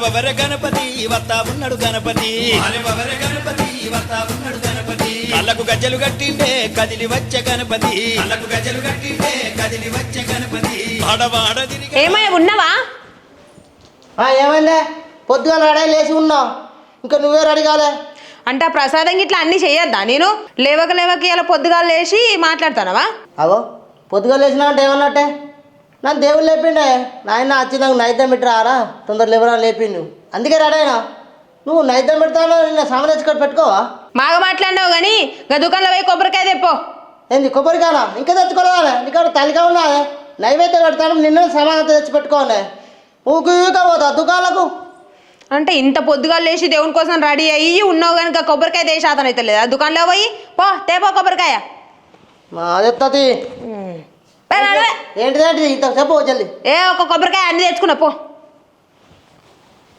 మాలవర గణపతి వత్తా ఉన్నాడు గణపతి గణపతి వత్తా ఉన్నాడు గణపతి. కళ్ళకు గజ్జలు కట్టిండే కదిలి వచ్చే గణపతి. కళ్ళకు గజ్జలు కట్టిండే కదిలి వచ్చే గణపతి తిరిగి ఏమయ్య ఉన్నావా? ఆ, ఏమైందే? పొద్దుగా రెడీ లేచి ఉన్నావు. ఇంకా నువ్వే రెడీ కాలే. అంటే ఆ ప్రసాదం ఇట్లా అన్ని చేయొద్దా నేను? లేవక లేవక ఇలా పొద్దుగా లేచి మాట్లాడతానవా? అగో పొద్దుగా లేచినా అంటే ఏమన్నట్టే? నన్ను దేవుడు లేపిండే. నాయన వచ్చి నాకు నైద్యం పెట్టరారా? తొందర లేవరా లేపిండు. అందుకే రెడీ అయినా నువ్వు నైద్యం పెడతాను నిన్న సామాన్ తెచ్చుకొని పెట్టుకోవా? బాగా మాట్లాడినావు కానీ గా దుకాణంలో పోయి కొబ్బరికాయ తెప్పో. ఏంది కొబ్బరికాయనా? ఇంకా తెచ్చుకోలేదా నీకు తల్లిగా ఉన్నావే. నైవేద్యం పెడతాను నిన్న సామాన్ తెచ్చి పెట్టుకోవాలి. ఊకు ఊక పోతా దుకాణాలకు. అంటే ఇంత పొద్దుగా లేచి దేవుని కోసం రెడీ అయ్యి ఉన్నావు కనుక కొబ్బరికాయ దేశ శాతం అయితే లేదా దుకాణంలో పోయి పో తేపో కొబ్బరికాయ. మా చెప్తాది ఏంటిదేంటిది ఇంత చెప్పు ఏ ఒక కొబ్బరికాయ అన్ని తెచ్చుకున్నా పో.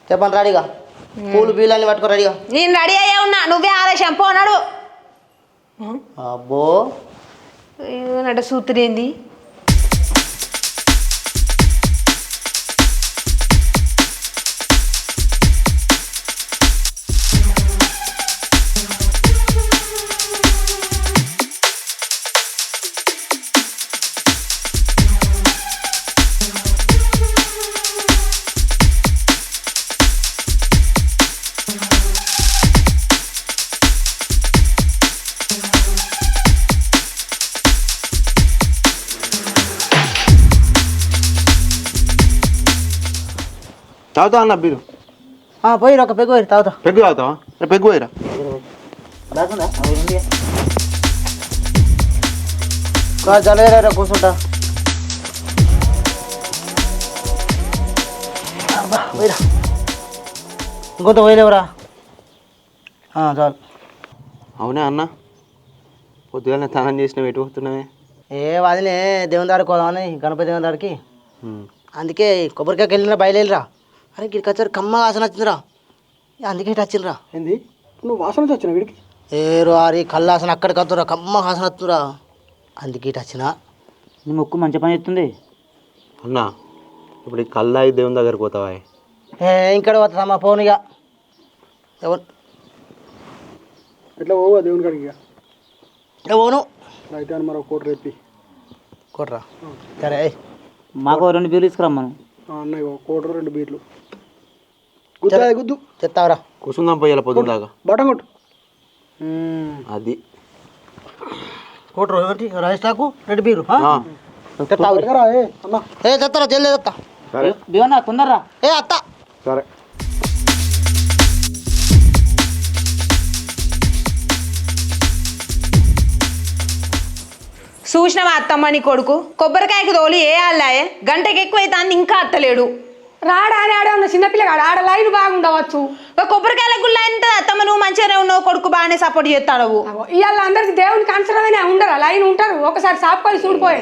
చెప్పండి రెడీగా. పూలు బీలు అన్ని పట్టుకో రెడీగా. నేను రెడీ అయ్యే ఉన్నా నువ్వే ఆలస్యం పో నడు అబ్బో. నట సూత్రేంది తాగుతావా అన్న బీరు. ఆ, పోయిరా ఒక పెగ్గు పోయి తాగుతా. పెగ్గు తాగుతావా? రే, పెగ్గు పోయిరా. జలవేరా కూర్చుంటా. పోయిరా. ఇంకొంత పోయలేవురా. చాలు. అవునా అన్న? పొద్దుగానే స్నానం చేసినావు ఎటు పోతున్నావే? ఏ వాదినే దేవుని దాడికి పోదామని గణపతి దేవుని దాడికి అందుకే కొబ్బరికాయకి వెళ్ళినా బయలుదేరిరా. అరే గిడికి వచ్చారు కమ్మ వాసన వచ్చిందిరా. అందుకే ఇటు వచ్చిందిరా ఏంది? నువ్వు వాసన వచ్చిన వీడికి? ఏ రారి కళ్ళాసన అక్కడికి వద్దురా కమ్మ వాసన వస్తుందిరా అందుకే ఇటు వచ్చిన. నీ ముక్కు మంచి పని చేస్తుంది. అన్న ఇప్పుడు ఈ కల్లాయి దేవుని దగ్గరికి పోతావా ఏ ఇక్కడ పోతా మా ఫోన్ ఇక ఎవరు? ఎట్లా పోవా దేవుని కాడికి ఇక ఏ పోను. అయితే అని మరో కోటి రేపి కొట్రా? సరే ఏయ్. మాకు రెండు బీర్లు తీసుకురమ్మను అన్నయ్య కోటరు రెండు బీర్లు. గుద్దు గుద్దు చెత్తావరా కూర్చుందాం పోయాల పొద్దున దాకా. బటన్ కొట్టు. అది. రైస్ టాకు రెడ్ బీరు ఏ చెత్తారా జల్లి చెత్తా సరే. దివన్నా తొందరరా? ఏ అత్త. సరే. చూసిన అత్తమ్మని కొడుకు. కొబ్బరికాయకి తోలి ఏ ఆళ్ళాయే గంటకి ఎక్కువైతే ఇంకా అత్తలేడు. రాడా అని ఆడే ఉన్న చిన్నపిల్లగాడు. ఆడ లైన్ బాగుండవచ్చు. ఒక కొబ్బరికాయల గుళ్ళ అంటే అత్తమ్మ నువ్వు మంచిగానే ఉన్నావు కొడుకు బాగానే సపోర్ట్ చేస్తాడు ఇవాళ అందరికి దేవునికి అనుసరమైన ఉండరా? లైన్ ఉంటారు. ఒకసారి సాపుకొని చూడిపోయి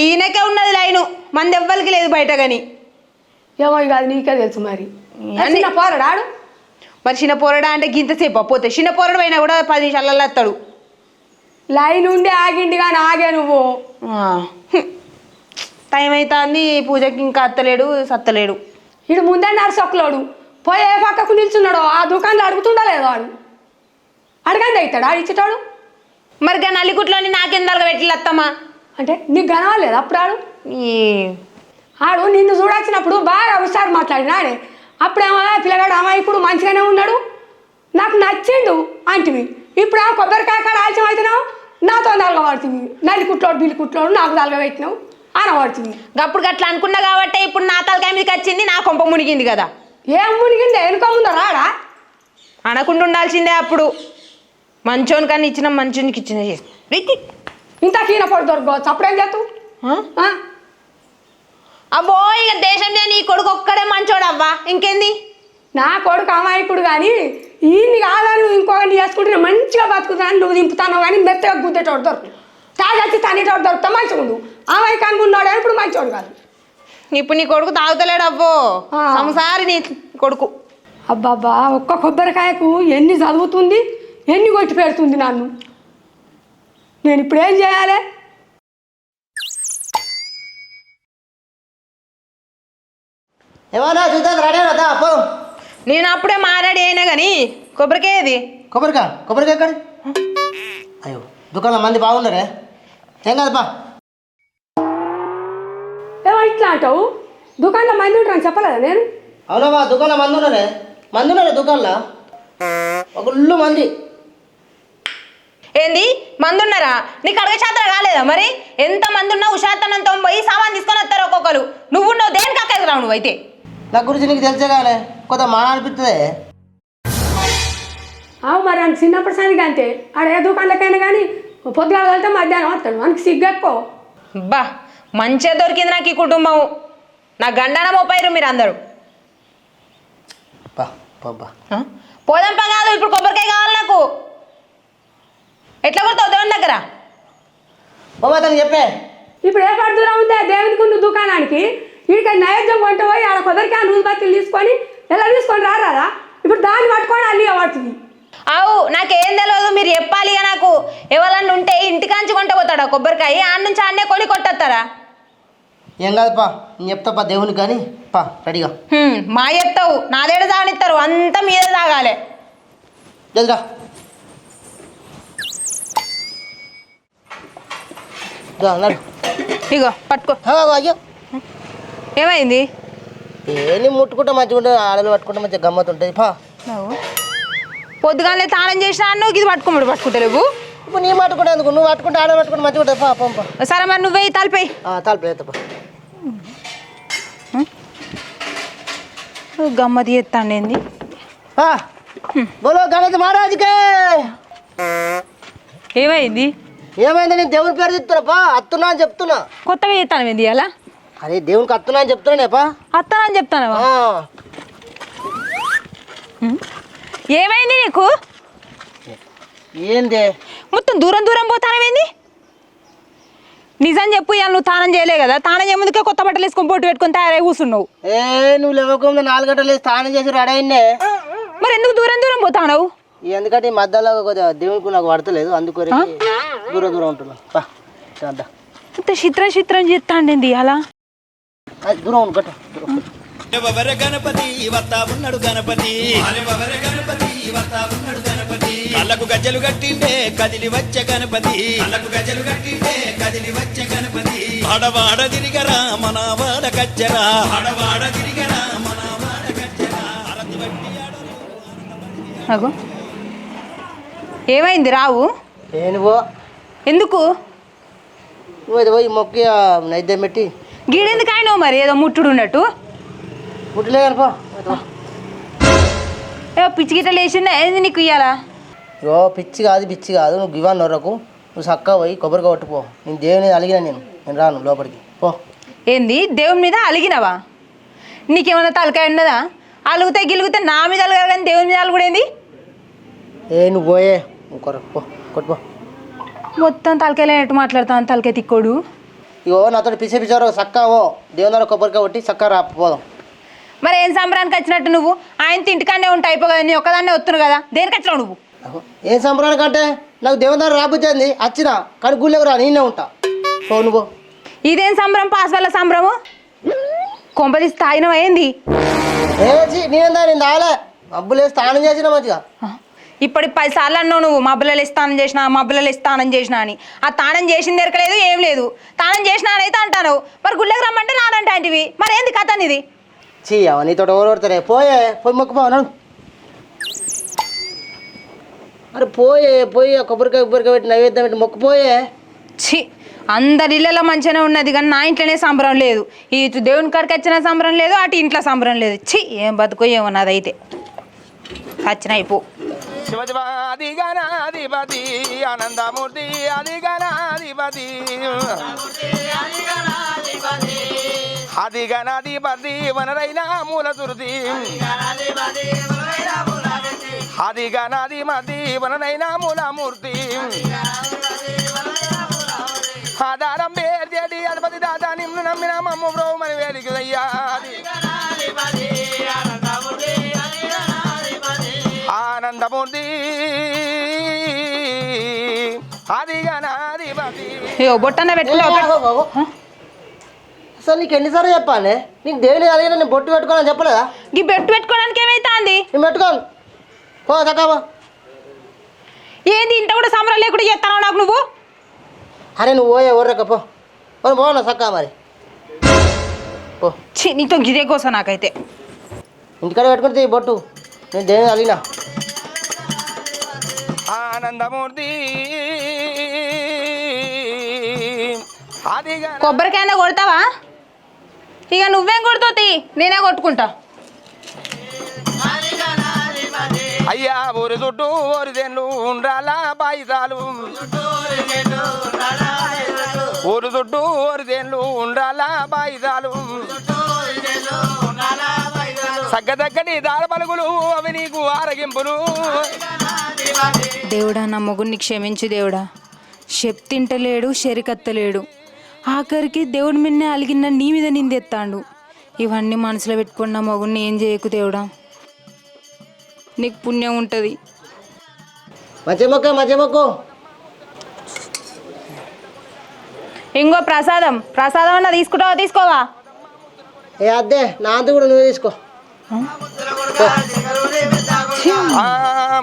ఈయనకే ఉన్నది లైను. మంది ఎవ్వరికి లేదు బయట గాని ఏమో ఇక అది నీకే తెలుసు మరి. అన్ని- చిన్న పోరాడు ఆడు? మరి చిన్న పోరడా అంటే గింతసేపు పోతే చిన్న పోరడు అయినా కూడా పది నిమిషాలలో వస్తాడు. లైన్ ఉండి ఆగిండి కానీ ఆగే నువ్వు. టైం అవుతుంది పూజకి ఇంకా అత్తలేడు సత్తలేడు. ఇడు ముందే నరసొక్కలోడు. పోయి ఏ పక్కకు నిల్చున్నాడో ఆ దుకాణంలో అడుగుతుండలేదు వాడు. అడగండి అవుతాడు ఆడు ఇచ్చేటాడు? మరి గా నల్లికుట్లోని నాకెందాలుగా పెట్టిల్లు అత్తమ్మ? అంటే నీకు గనవలేదు అప్పుడు ఆడు ఆడు నిన్ను చూడాల్సినప్పుడు బాగా హుషారు మాట్లాడినాడే అప్పుడేమో పిల్లగాడు అమాయకుడు మంచిగానే ఉన్నాడు. నాకు నచ్చిండు అంటివి. ఇప్పుడు ఆ కొబ్బరికాయ కాడ ఆలస్యం అవుతున్నావు నాతో నలగ పడుతుంది నల్లి కుట్లోడు బిల్లి కుట్లోడు నాకు నలగ పడుతుంది అప్పుడు అట్లా అనుకున్నా కాబట్టి ఇప్పుడు నా తలకాయ మీదకి వచ్చింది నా కొంప మునిగింది కదా. ఏం మునిగిందే? వెనుక ముందో రాడా అనకుండా ఉండాల్సిందే అప్పుడు. మంచోని కానీ ఇచ్చిన మంచోనికి ఇచ్చిన చేసి ఇంత కీన పడి దొరకవచ్చు. అప్పుడేం చేస్తావు? అబ్బో ఇక దేశం నీ కొడుకు ఒక్కడే మంచోడు అవ్వా ఇంకేంది? నా కొడుకు అమాయకుడు కానీ ఈయన్ని కాదని నువ్వు ఇంకొకరిని చేసుకుంటే మంచిగా బతుకుతాను నువ్వు దింపుతాను కానీ మెత్తగా గుద్దేటోడు దొరకు తాగచ్చి తనేటోడు దొరుకుతా మంచిగా ఉండు. అమాయకానికి ఉన్నాడు ఇప్పుడు మంచోడు కాదు. ఇప్పుడు నీ కొడుకు తాగుతలేడు అవ్వో. సంసారి నీ కొడుకు. అబ్బాబ్బా ఒక్క కొబ్బరికాయకు ఎన్ని చదువుతుంది ఎన్ని కొట్టి పెడుతుంది నన్ను? నేను ఇప్పుడు ఏం చేయాలి? ఏమన్నా చూద్దాం రెడీ అవుతా పోదాం నేను అప్పుడే మాట్లాడి అయినా కానీ కొబ్బరికాయ ఇది కొబ్బరికాయ కొబ్బరికాయ ఎక్కడ? అయ్యో దుకాణంలో మంది బాగున్నారే? ఏం కాదుపా. ఏమో ఇట్లా అంటావు? దుకాణంలో మంది ఉంటారని చెప్పలేదా నేను? అవునమ్మా దుకాణంలో మంది ఉన్నారే మంది ఉన్నారే దుకాణంలో. ఒక ఉల్లు మంది. ఏంది? మంది ఉన్నారా నీకు అడగ శాతం కాలేదా మరి? ఎంత మంది ఉన్నా ఉషాతనంతో పోయి సామాన్ తీసుకొని వస్తారు ఒక్కొక్కరు. నువ్వు నువ్వు దేనికి అక్కడికి రావు నువ్వు అయితే నా గురించి నీకు తెలిసే కానీ కొంత మాన అనిపిస్తుంది అవు మరి అంత చిన్నప్పటి సరికి అంతే. ఆడ ఏ దుకాణంలోకైనా కానీ పొద్దుగా వెళ్తే మధ్యాహ్నం వస్తాడు. మనకి సిగ్గెక్కువ బా మంచిగా దొరికింది నాకు ఈ కుటుంబం. నా గండన మోపాయిరు మీరు అందరూ? పోదాం పా కాదు ఇప్పుడు కొబ్బరికాయ కావాలి నాకు. ఎట్లా కొడతావు దేవుని దగ్గర? బాబా తనకి చెప్పే. ఇప్పుడు ఏ పడి దూరం ఉందే దేవునికి ఉన్న దుకాణానికి వీడికి నైవేద్యం కొంట పోయి ఆడ కొబ్బరికాయ నూనె బత్తులు తీసుకొని ఎలా తీసుకొని రారాదా ఇప్పుడు దాన్ని పట్టుకొని అల్లి పడుతుంది అవు నాకేం తెలియదు మీరు చెప్పాలి నాకు. ఎవరన్నా ఉంటే ఇంటికాంచి కొంట పోతాడా కొబ్బరికాయ? ఆడ నుంచి ఆడనే కొని కొట్టేస్తారా ఏం కాదుపా నేను చెప్తా పా దేవునికి కానీ. పా రెడీగా. మా చెప్తావు. నాదేడ తాగనిస్తారు అంతా మీదే తాగాలి. జల్దిరా. ఇగో పట్టుకో. అయ్యో. ఏమైంది? ఏని ముట్టుకుంటే మంచిగా ఉంటుంది ఆడలు పట్టుకుంటే మంచిగా గమ్మత్ ఉంటుంది పా పొద్దుగానే తాళం చేసినా నువ్వు ఇది పట్టుకోమడు పట్టుకుంటలేవు ఇప్పుడు నీ పట్టుకుంటే ఎందుకు? నువ్వు పట్టుకుంటే ఆడలు పట్టుకుంటే మంచిగా ఉంటుంది. పా పంప సరే మరి నువ్వే తలపై. తలుపు ఎత్తపా గమ్మతి ఎత్తాండి బోలో గణేష్ మహారాజుకే. ఏమైంది? ఏమైంది? నేను దేవుని పేరు చెప్తున్నా పా. అత్తున్నా అని చెప్తున్నా. కొత్తగా చేస్తాను ఏంది అలా అరే దేవునికి అత్తున్నా అని చెప్తున్నానే పా. అత్తానని చెప్తాను ఏమైంది నీకు? ఏంది? మొత్తం దూరం దూరం పోతానవేంది నిజం చెప్పు ఇవాళ నువ్వు తానం చేయలే కదా. తానం చేయముందుకే కొత్త బట్టలు వేసుకొని పొట్టు పెట్టుకొని తయారై కూర్చున్నావు. ఏ నువ్వు లేవకుండా నాలుగు గంటలు లేచి స్నానం చేసి రెడీ మరి ఎందుకు దూరం దూరం పోతావు ఎందుకంటే ఈ మధ్యలో కొద్దిగా దేవునికి నాకు పడతలేదు అందుకొరకు దూరం దూరం ఉంటున్నా. పా చేద్దాం ఇంత చిత్రం చిత్రం చేస్తాండి అలా దూరం కట్టు దూరం గణపతి వత్తా ఉన్నాడు గణపతి వర గణపతి వత్తా ఉన్నాడు గణపతి అల్లకు గజ్జలు కట్టిండే కదిలి వచ్చే గణపతి అల్లకు గజ్జలు కట్టిండే కదిలి వచ్చే గణపతి ఆడవాడ తిరిగరా మన వాడ కచ్చరా ఆడవాడ తిరిగరా మన వాడ కచ్చరా అగో ఏమైంది రావు ఏనువో ఎందుకు నువ్వు పోయి మొక్కి నైద్యం పెట్టి గీడెందుకు ఆయన మరి ఏదో ముట్టుడు ఉన్నట్టు పుట్టలే కనుపో ఏ పిచ్చి గిట్ట లేచిందా ఏంది నీకు ఇయ్యాలా? ఇగో పిచ్చి కాదు పిచ్చి కాదు. నువ్వు గివా నొర్రకు నువ్వు చక్కగా పోయి కొబ్బరిగా కొట్టుపో నేను దేవుని అలిగిన నేను. నేను రాను లోపలికి. పో. ఏంది? దేవుని మీద అలిగినవా? నీకేమన్నా తలకాయ ఉన్నదా? అలుగుతే గిలుగుతే నా మీద అలగాలి కానీ దేవుని మీద అలుగుడేంది ఏ నువ్వు పోయే. నువ్వు కొరకు పో. కొట్టుపో మొత్తం లేనట్టు మాట్లాడుతాను తలకాయ తిక్కోడు. ఇగో నాతో పిచ్చే పిచ్చారు చక్కగా పో. దేవుని దగ్గర కొబ్బరికాయ కొట్టి చక్కగా రా పోదాం. మరి ఏం సంబరానికి వచ్చినట్టు నువ్వు? ఆయన ఇంటికాన్నే ఉంటా అయిపోగా నీ ఒక్కదాన్నే వస్తున్నావు కదా. దేనికి వచ్చినావు నువ్వు? ఏం సంబరానికి అంటే నాకు దేవుని దగ్గర రాబుచ్చింది వచ్చిన కానీ గుళ్ళెకు రా నేనే ఉంటా. పో నువ్వు ఇదేం సంబరం? పాస్ వల్ల సంబరము ఏ చి, నేనేందా నేను తాగలే. మబ్బులు స్నానం చేసిన మంచిగా. ఇప్పటి పది సార్లు అన్నావు నువ్వు మబ్బులలో స్నానం చేసిన మబ్బులలో స్నానం చేసిన అని. ఆ తానం చేసింది ఎరకలేదు ఏం లేదు. తానం చేసిన అని అయితే అంటాను మరి గుళ్ళకి రమ్మంటే నానంటే అంటివి మరి ఏంది కథ ఇది చీ అవ నీతో కొడతారే పోయే పోయి మొక్కుపో నడు. అరే పోయే పోయి ఆ కొబ్బరికాయ కొబ్బరికాయ పెట్టి నైవేద్యం పెట్టి మొక్కుపోయే ఛీ అందరి ఇళ్ళలో మంచిగానే ఉన్నది కానీ నా ఇంట్లోనే సంబరం లేదు. ఇటు దేవుని కాడికి వచ్చిన సంబరం లేదు అటు ఇంట్లో సంబరం లేదు. ఛీ ఏం బతుకో ఏమో నాదైతే వచ్చిన అయిపో. శివజవాదిగణాధిపతి ఆనందమూర్తి అధిగణాధిపతి అధిగణాధిపతి వనరైన మూల తురుతి అధిగణాధిపతి వనరైన మూలమూర్తి ఆధారం పేర్చేటి అధిపతి దాత నిన్ను నమ్మిన మమ్మ బ్రోమని వేడికి అయ్యా ఆనందమూర్తి అధిగణాధిపతి అయ్యో బొట్టన్న పెట్టుకున్నావు అసలు నీకు ఎన్నిసార్లు చెప్పాలి? నీకు దేవుని కలిగిన నేను బొట్టు పెట్టుకోవాలని చెప్పలేదా? ఈ బెట్టు పెట్టుకోవడానికి ఏమైతుంది? పెట్టుకోను. పో చక్కవా ఏంది ఇంత కూడా సంబరం లేకుండా చేస్తావు నాకు నువ్వు? అరే నువ్వు పోయే ఊర్రక పో. పోను చక్క మరి. పో. ఛీ నీతో గిదే కోసం నాకైతే. ఇంటికాడ పెట్టుకుని తీ బొట్టు. నేను దేని అలిగినా. ఆనందమూర్తి. ఆదిగా కొబ్బరికాయ కొడతావా? ఇక నువ్వేం కొడతావు తీ? నేనే కొట్టుకుంటా. అయ్యా ఊరి చుట్టూ ఊరి దేన్లు ఉండాలా బాయిదాలు ఊరు చుట్టూ ఊరి దేన్లు ఉండాలా బాయిదాలు సగ్గదగ్గని దార పలుకులు అవి నీకు ఆరగింపులు. దేవుడా నా మొగుడిని క్షమించు దేవుడా. చెప్తింటలేడు షరికత్తలేడు ఆఖరికి దేవుడి మీదనే అలిగిన నీ మీద నిందెత్తాండు. ఇవన్నీ మనసులో పెట్టుకున్న మొగుడిని ఏం చేయకు దేవుడా? నీకు పుణ్యం ఉంటుంది. ఇంకో ప్రసాదం. ప్రసాదం అన్న తీసుకుంటావా తీసుకోవా? ఏ అద్దే నా అంత కూడా నువ్వు తీసుకో.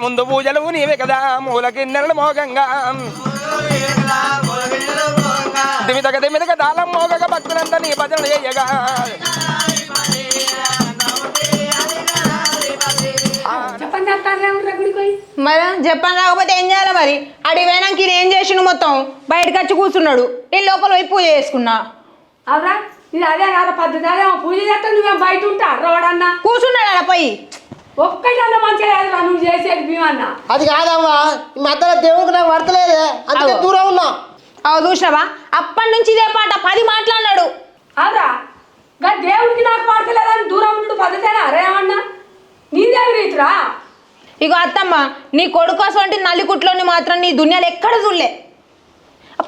ముందు పూజలు నీవే కదా మూల కిన్నెరలు మోగంగా. దిమితక దిమితక దాళం మోగక భక్తులంతా నీ భజన చేయగా. మరి చెప్పాను రాకపోతే ఏం చేయాలి మరి? అడిగి పోయినాక ఈయన ఏం చేసిండు మొత్తం? బయటకు వచ్చి కూర్చున్నాడు. నేను లోపల పోయి పూజ చేసుకున్నా. అవురా ఇది అదే కాదు పద్ధతి అదే పూజ చేస్తే నువ్వేం బయట ఉంటా? రోడన్నా కూర్చున్నాడు అలా పోయి. ఒక్కటన్నా మంచిగా నువ్వు చేసేది భీమన్నా అది కాదమ్మా ఈ మధ్యలో దేవుడికి నాకు వర్తలేదే అందుకే అగో. దూరం ఉన్నా. అవు చూసినావా? అప్పటి నుంచి ఇదే పాట పది మాట్లాడినాడు. అవురా గా దేవుడికి నాకు పడతలేదని దూరం ఉండు పద్ధతేనా? అరే ఏమన్నా? నీదేమి రీతిరా? ఇగో అత్తమ్మ నీ కొడుకు అసలు నల్లికుట్లోని మాత్రం నీ దునియాలు ఎక్కడ చూడలే.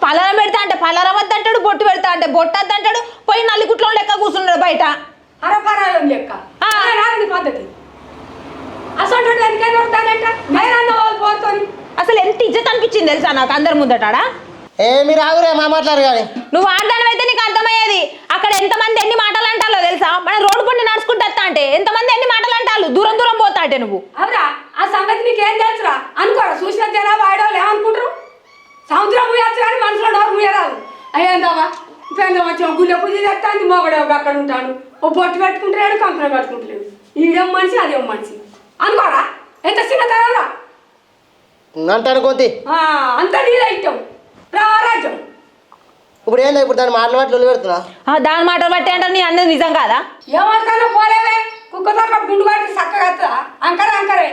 పలారం పెడతా అంటే పలారం వద్దంటాడు బొట్టు పెడతా అంటే బొట్టు వద్దంటాడు పోయి నల్లికుట్లో లెక్క కూర్చున్నాడు బయట. లెక్క. పద్ధతి. అసలు ఎందుకని వస్తానంట నేనన్న వాళ్ళు పోతాను అసలు ఎంత ఇజ్జత్ అనిపించింది తెలుసా నాకు అందరి ముందటాడా ఏ మీరు ఆగురే మా మాట్లాడు కానీ. నువ్వు ఆడదాని అయితే నీకు అర్థమయ్యేది. అక్కడ ఎంతమంది ఎన్ని మాటలు అంటాలో తెలుసా? మన రోడ్డు పండి నడుచుకుంటూ వస్తా అంటే ఎంతమంది ఎన్ని మాటలు అంటారు దూరం దూరం పోతా అంటే నువ్వు. అవురా ఆ సంగతి నీకేం తెలుసురా? అనుకోరా చూసిన జనాభా ఆడవాళ్ళు ఏమనుకుంటారు? సముద్రం ముయ్యచ్చు కానీ మనసులో డోర్ ముయ్యరాదు అయ్యేందావా పెద్ద వచ్చి గుళ్ళ పూజ చేస్తాను మొగడే ఒక అక్కడ ఉంటాడు. ఓ బొట్టు పెట్టుకుంటాడు కంపెనీ పెట్టుకుంటలేడు ఈడేం మనిషి అదేం మనిషి? అనుకోరా? ఎంత చిన్న తరరా అంటాను కొంతి అంత నీళ్ళు ఇష్టం రామరాజ్యం ఇప్పుడు ఏందో ఇప్పుడు దాన్ని మాట్లాడి పెడుతున్నా ఆ, దాని మాటలు బట్టి అంటారు నీ అన్నది నిజం కాదా? ఏమనుకున్నా పోలేవే కుక్కతో గుండు కట్టి చక్కగా వస్తుందా? అంకరే అంకరే.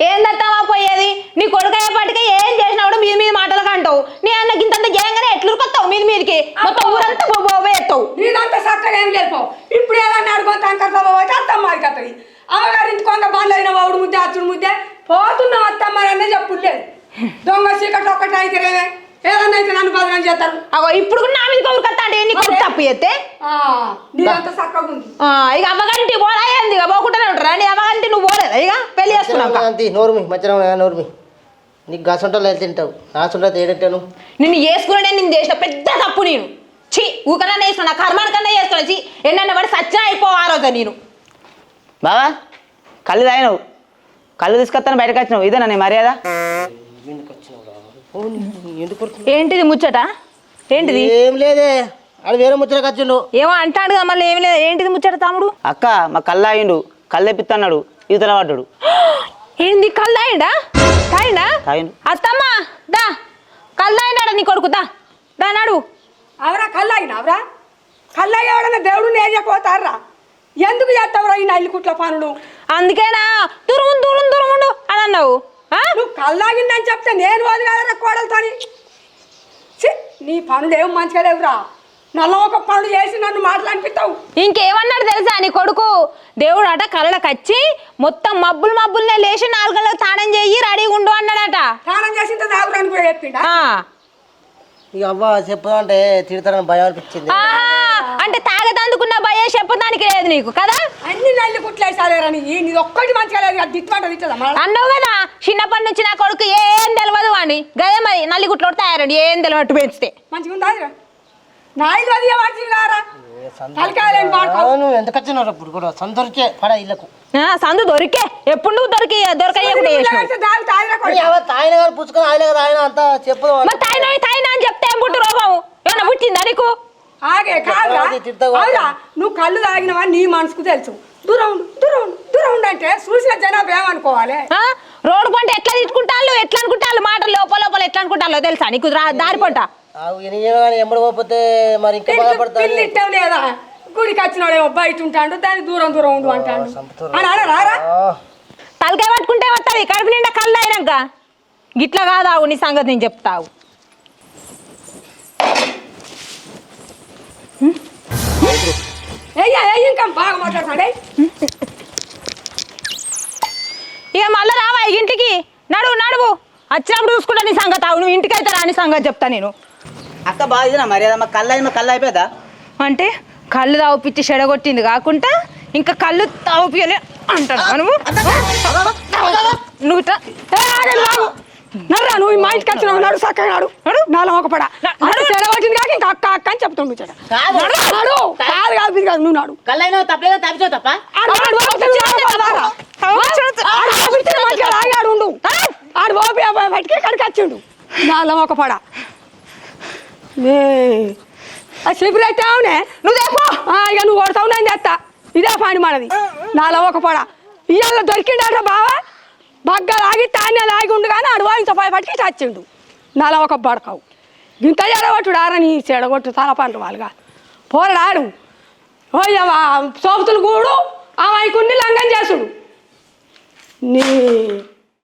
ఏందత్తావా పోయేది? నీ కొడుకు అయ్యేపాటికి ఏం చేసినా కూడా మీద మీద మాటలకు అంటావు నీ అన్నకి ఇంతంత చేయంగానే ఎట్లురుకొస్తావు మీద మీదకి? మొత్తం ఊరంతా పోయేస్తావు నీదంతా చక్కగా ఏం లేదు ఇప్పుడు ఏదన్నా అడుగుతా అంకరతో పోతే అత్తమ్మ అడిగతుంది అమ్మగారి ఇంటి కొంత బండ్లు అయిన వాడు ముద్దే అచ్చుడు ముద్దే. పోతున్నాం అత్తమ్మ అనే చెప్పుడు లేదు. దొంగ చీకటి ఒక్కటి అయితే రేవే ఏదన్నా అయితే నన్ను బదనం చేస్తారు. అగో ఇప్పుడు కూడా నా మీద ఊరుకొస్తా అంటే నీ కొడుకు తప్పు చేస్తే? ఆ, నీదంతా చక్కగా ఉంది. ఆ, ఇక అమ్మగారింటి పోరా ఏంది ఇక పోకుండానే ఉంటారా? నీ అమ్మగారింటి నువ్వు పోలేదా? ఇక పెళ్ళి చేసుకున్నాక. అంతే నోరుమి మధ్యలో నోరుమి. నీకు గసంటలో తింటావు. నా సొంట ఏడెట్టాను నిన్ను చేసుకునే నేను చేసిన పెద్ద తప్పు నేను. ఛీ ఊకన్నా వేసుకున్నా నా కర్మానికన్నా చేసుకున్నా ఛీ ఎన్న పడి సచ్చినా అయిపో ఆ రోజు నేను. బావా కళ్ళు తాగినావు. కళ్ళు తీసుకొస్తాను బయటకు వచ్చినావు. ఇదేనా నీ మర్యాద? ఎందుకు ఏంటిది ముచ్చట? ఏంటిది? ఏం లేదే. అది వేరే ముచ్చటకి వచ్చిండు ఏమో అంటాడు కదా మళ్ళీ ఏమి లేదు. ఏంటిది ముచ్చట తమ్ముడు? అక్క మా కళ్ళు తాగిండు కళ్ళు తెప్పిస్తున్నాడు ఈతల పడ్డాడు. ఏంది కళ్ళు తాగిండా తాగిండా తాగిండు. అత్తమ్మ దా. కళ్ళు తాగిండా నీ కొడుకు? దా. దా నాడు. అవరా కల్లాగినావరా కల్లాగి ఎవడన్నా దేవుడు నేర్చకపోతారా ఎందుకు చేస్తావురా ఈ నల్లికుట్ల పనులు? అందుకేనా? దూరం దూరం దూరం ఉండు అని అన్నావు? నువ్వు కల్లాగిందని చెప్తే నేను వది కదరా కోడలతోని. ఛీ, నీ పనులు ఏం మంచిగా లేవురా. నల్ల ఒక పనులు చేసి నన్ను మాట్లాడిపిస్తావు ఇంకేమన్నాడు తెలుసా నీ కొడుకు? దేవుడు అట కళ్ళకి వచ్చి మొత్తం మబ్బులు మబ్బులనే లేచి నాలుగు గంటలకు తానం చెయ్యి రెడీగా ఉండు అన్నాడట. చేసిన కూడా చెప్పిండా? ఆ. ఇక అవ్వ చెప్పుదంటే తిడతారని భయం అనిపించింది. అంటే తాగదందుకున్న భయం చెప్పడానికి లేదు నీకు కదా? అన్ని నల్లి కుట్లేసాలేరా నీ నీది ఒక్కటి మంచిగా లేదు అది అన్నావు కదా చిన్నప్పటి నుంచి నా కొడుకు ఏం తెలియదు అని గదే మరి నల్లిగుట్లో తయారండి ఏం తెలియనట్టు పెంచితే. మంచిగా ఉందా? నా అది నువ్వు ఎందుకు ఇప్పుడు కూడా పడ ఇళ్ళకు సందు దొరికే. ఎప్పుడు నువ్వు దొరికి దొరకయ్యకుండా పుచ్చుకొని ఆయన కదా ఆయన అంతా తాయినా తాయినా అని చెప్తే ఏం పుట్టు రోగం? ఏమన్నా పుట్టిందా నీకు? ఆగే కాదురా. తిట్టకు. అవునా నువ్వు కళ్ళు తాగినవని నీ మనసుకు తెలుసు. దూరం ఉండు, దూరం ఉండు, దూరం ఉండు అంటే చూసిన జనాభా ఏమనుకోవాలి? ఆ? రోడ్డు పంట ఎట్లా తిట్టుకుంటాళ్ళు ఎట్లా అనుకుంటాళ్ళు మాటలు లోపల లోపల ఎట్లా అనుకుంటాలో తెలుసా? నీకు రా- దారి పంట. ఎమ్మడి పోతే మరి ఇంకా పిల్లి బాధపడతాను ఇట్టం లేదా? గుడికి వచ్చినాడేమో బయట ఉంటాడు దాన్ని దూరం దూరం ఉండు అంటాడు. అని అన రారా తలకాయ పట్టుకుంటే వస్తుంది కడుపు నిండా కళ్ళు అయినాక గిట్లా కాదావు నీ సంగతి నేను చెప్తావు. ఇంకా బాగా మాట్లాడతాడే ఇక మళ్ళీ రావా ఈ ఇంటికి? నడువు నడువు. వచ్చినప్పుడు చూసుకుంటా నీ సంగతి. నువ్వు ఇంటికి అయితే రాని సంగతి చెప్తా నేను. అక్క బాగా ఇదినా మరి అదమ్మా కళ్ళు అయిపోయిందా? అంటే కళ్ళు తావుపిచ్చి చెడగొట్టింది కాకుండా ఇంకా కళ్ళు తావుపియలే అంటాడు నువ్వు నువ్వు నర్రా నువ్వు మా ఇంటికి వచ్చినావు నడు. నడు నాలో ఒక పడ. చెడగొట్టింది కాక ఇంకా అక్క అక్క అని కాదు. నడు కాదు కాదు ఇది కాదు నువ్వు నాడు. కళ్ళైనా తప్పలేదా తప్పించావు తప్ప? ఆడు ఆడు నువ్వు ఉండు. బయటికి ఇక్కడికి వచ్చిండు నాలో ఒక పడ. ఆ అయితే అవునే నువ్వు తెప్పో ఇక నువ్వు కొడతావు నేను తెస్తా ఇదే పని మనది. నాలో ఒక పడ. ఇవాళ దొరికిండట బావా? బగ్గ లాగి తానే లాగి ఉండు కానీ ఆడు ఇంత పట్టుకి చచ్చిండు. నాలో ఒక బడకావు. ఇంత చెడగొట్టుడు ఆరని చెడగొట్టు తల పండు వాళ్ళుగా పోరాడు ఓయ్యవా సోపుతులు కూడు ఆ మైకుని లంగం చేసుడు. నీ